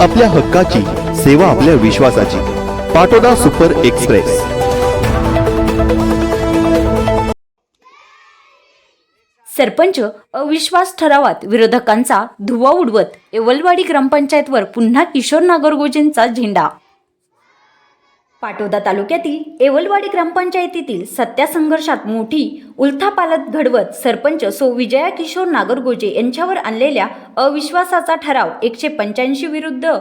आपल्या हक्काची सेवा आपल्या विश्वासाची. Patoda super express. सरपंच अविश्वास ठरावात विरोधकांचा धुवा उडवत येवलवाडी ग्रामपंचायतवर पुन्हा किशोर नागरगोजेंचा झेंडा. पाटोदा तालुक्यातील येवलवाडी ग्रामपंचायतीतील सत्यासंघर्षात मोठी उलथापालत घडवत सरपंच सो विजया किशोर नागरगोजे यांच्यावर आणलेल्या अविश्वासाचा ठराव एकशे पंच्याऐंशी विरुद्ध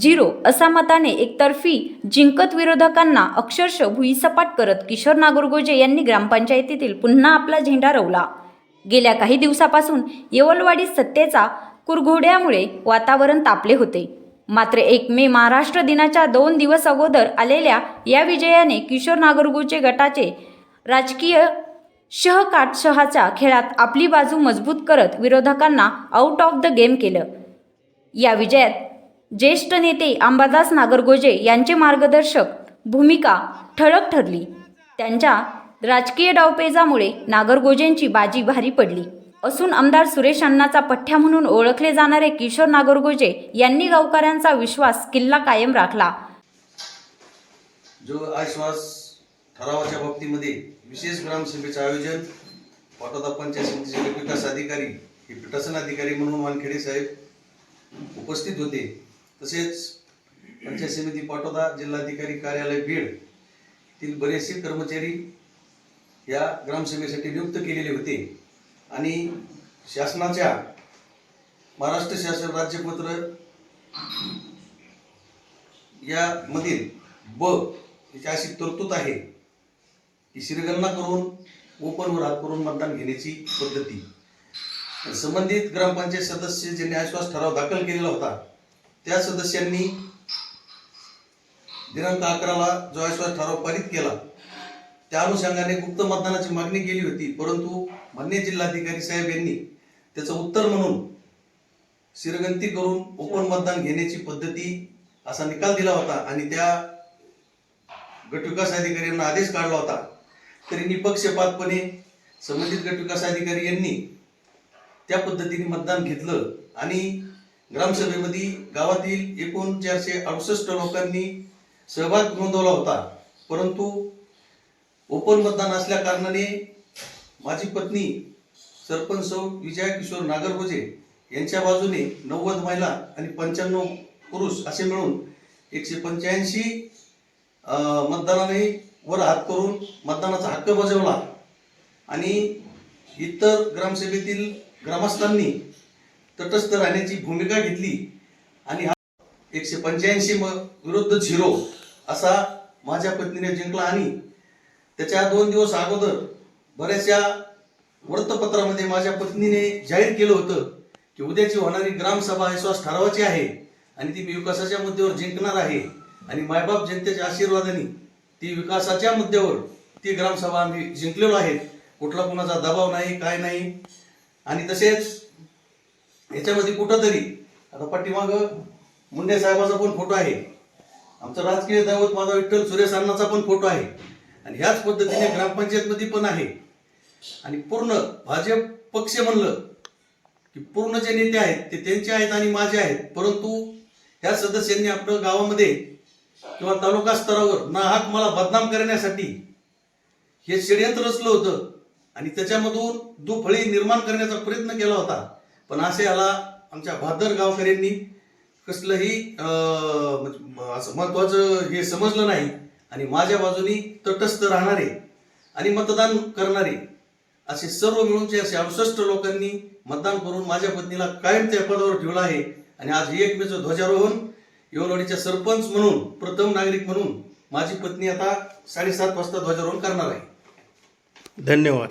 झिरो असा मताने एकतर्फी जिंकत विरोधकांना अक्षरशः भुईसपाट करत किशोर नागरगोजे यांनी ग्रामपंचायतीतील पुन्हा आपला झेंडा रोवला. गेल्या काही दिवसापासून येवलवाडी सत्तेचा कुरघोड्यामुळे वातावरण तापले होते. मात्र एक मे महाराष्ट्र दिनाच्या दोन दिवस अगोदर आलेल्या या विजयाने किशोर नागरगोचे गटाचे राजकीय शहकाटशहाच्या खेळात आपली बाजू मजबूत करत विरोधकांना आउट ऑफ द गेम केलं. या विजयात ज्येष्ठ नेते अंबादास नागरगोजे यांचे मार्गदर्शक भूमिका ठळक ठरली. त्यांच्या राजकीय डावपेजामुळे नागरगोजेंची बाजी भारी पडली. असून आमदार सुरेश अण्णाचा पठ्ठ्या म्हणून ओळखले जाणारे किशोर नागरगोजे यांनी गावकऱ्यांचा विश्वास किल्ला कायम राखला. जो आश्वास ठरावाच्या बाबतीमध्ये विशेष ग्रामसभेचं आयोजन पाटोदा पंचायत समितीचे विकास अधिकारी हे पीठासन अधिकारी म्हणून वानखेडे साहेब उपस्थित होते. तसेच पंचायत समिती पाटोदा जिल्हाधिकारी कार्यालय बीड तील बरेचसे कर्मचारी या ग्रामसभेसाठी नियुक्त केलेले होते. आणि शासनाच्या महाराष्ट्र शासन राज्यपत्र यामधील ब याची अशी तरतूद आहे की श्रीगणना करून ओपनवर हात करून मतदान घेण्याची पद्धती. संबंधित ग्रामपंचायत सदस्य ज्यांनी आश्वास ठराव दाखल केलेला होता त्या सदस्यांनी दिनांक अकराला जो आश्वास ठराव पारित केला त्या अनुषंगाने गुप्त मतदानाची मागणी केली होती. परंतु मान्य जिल्हाधिकारी साहेब यांनी त्याचं उत्तर म्हणून शिरगंती करून ओपन मतदान घेण्याची पद्धती असा निकाल दिला होता आणि त्या गटविकास अधिकाऱ्यांना आदेश काढला होता. तरी निपक्षपातपणे संबंधित गटविकास अधिकारी यांनी त्या पद्धतीने मतदान घेतलं आणि ग्रामसभेमध्ये गावातील एकूण चारशे अडुसष्ट लोकांनी सहभाग नोंदवला होता. परंतु ओपन मतदान असल्या कारणाने माझी पत्नी सरपंच सौ विजया किशोर नागरभोजे यांच्या बाजूने नव्वद महिला आणि पंच्याण्णव पुरुष असे मिळून एकशे पंच्याऐंशी मतदानाने वर हात करून मतदानाचा हक्क बजावला. आणि इतर ग्रामसभेतील ग्रामस्थांनी तटस्थ राहण्याची भूमिका घेतली. आणि हा एकशे पंच्याऐंशी म विरुद्ध झिरो असा माझ्या पत्नीने जिंकला आणि त्याच्या दोन दिवस अगोदर बऱ्याचशा वृत्तपत्रामध्ये माझ्या पत्नीने जाहीर केलं होतं की उद्याची होणारी ग्रामसभा विश्वास ठरावाची आहे आणि ती विकासाच्या मुद्द्यावर जिंकणार आहे आणि मायबाप जनतेच्या आशीर्वादाने ती विकासाच्या मुद्द्यावर ती ग्रामसभा आम्ही जिंकलेलो आहेत कुठला कुणाचा दबाव नाही काय नाही. आणि तसेच याच्यामध्ये कुठंतरी आता पाठीमाग मुंडे साहेबाचा पण फोटो आहे. आमचा राजकीय दैवत माझा विठ्ठल सुरेश अण्णाचा पण फोटो आहे. आणि ह्याच पद्धतीने ग्रामपंचायतमध्ये पण आहे. आणि पूर्ण भाजप पक्ष म्हणलं की पूर्ण जे नेते आहेत ते त्यांचे आहेत आणि माझे आहेत. परंतु ह्या सदस्यांनी आपलं गावामध्ये किंवा तालुका स्तरावर ना हात मला बदनाम करण्यासाठी हे षडयंत्र रचलं होतं. आणि त्याच्यामधून दुफळी निर्माण करण्याचा प्रयत्न केला होता. पण असे याला आमच्या भादर गावकऱ्यांनी कसलंही म्हणजे असं महत्वाचं हे समजलं नाही. आणि माझ्या बाजूनी तटस्थ राहणारे आणि मतदान करणारे असे सर्व मिळूनचे असे अडुसष्ट लोकांनी मतदान करून माझ्या पत्नीला कायम त्या पदावर ठेवलं आहे. आणि आज एक मेचं ध्वजारोहण येवलवाडीच्या सरपंच म्हणून प्रथम नागरिक म्हणून माझी पत्नी आता साडेसात वाजता ध्वजारोहण करणार आहे. धन्यवाद.